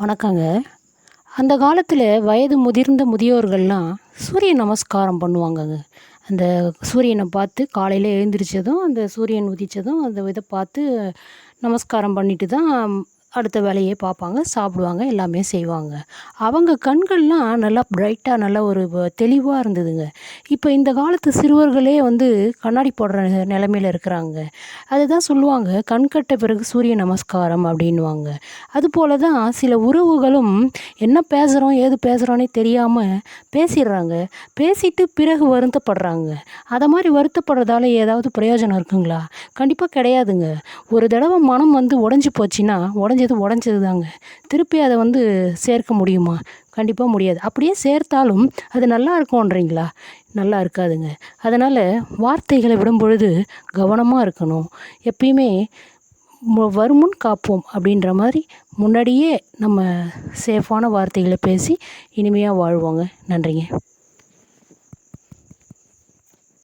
வணக்கங்க. அந்த காலத்தில் வயது முதிர்ந்த முதியோர்கள்லாம் சூரிய நமஸ்காரம் பண்ணுவாங்கங்க. அந்த சூரியனை பார்த்து காலையில் எழுந்திரிச்சதும் அந்த சூரியன் உதித்ததும் அந்த இதை பார்த்து நமஸ்காரம் பண்ணிட்டு தான் அடுத்த வேலையே பார்ப்பாங்க சாப்பிடுவாங்க எல்லாமே செய்வாங்க. அவங்க கண்கள்லாம் நல்லா பிரைட்டாக நல்லா ஒரு தெளிவாக இருந்ததுங்க. இப்போ இந்த காலத்து சிறுவர்களே வந்து கண்ணாடி போடுற நிலமையில இருக்கிறாங்க. அதுதான் சொல்லுவாங்க கண் கட்ட பிறகு சூரிய நமஸ்காரம் அப்படின்வாங்க அதுபோல தான் சில உறவுகளும் என்ன பேசுகிறோம் ஏது பேசுகிறோன்னே தெரியாமல் பேசிடுறாங்க. பேசிட்டு பிறகு வருத்தப்படுறாங்க. அதை மாதிரி வருத்தப்படுறதால ஏதாவது பிரயோஜனம் இருக்குங்களா? கண்டிப்பாக கிடையாதுங்க. ஒரு தடவை மனம் வந்து உடஞ்சி போச்சுன்னா உடஞ்சி உடஞ்சது உடஞ்சது தாங்க திருப்பி அதை வந்து சேர்க்க முடியுமா? கண்டிப்பாக முடியாது. அப்படியே சேர்த்தாலும் அது நல்லா இருக்கும்ன்றீங்களா? நல்லா இருக்காதுங்க. அதனால் வார்த்தைகளை விடும் பொழுது கவனமாக இருக்கணும். எப்பயுமே வருமுன் காப்போம் அப்படின்ற மாதிரி முன்னாடியே நம்ம சேஃபான வார்த்தைகளை பேசி இனிமையாக வாழ்வோங்க. நன்றிங்க.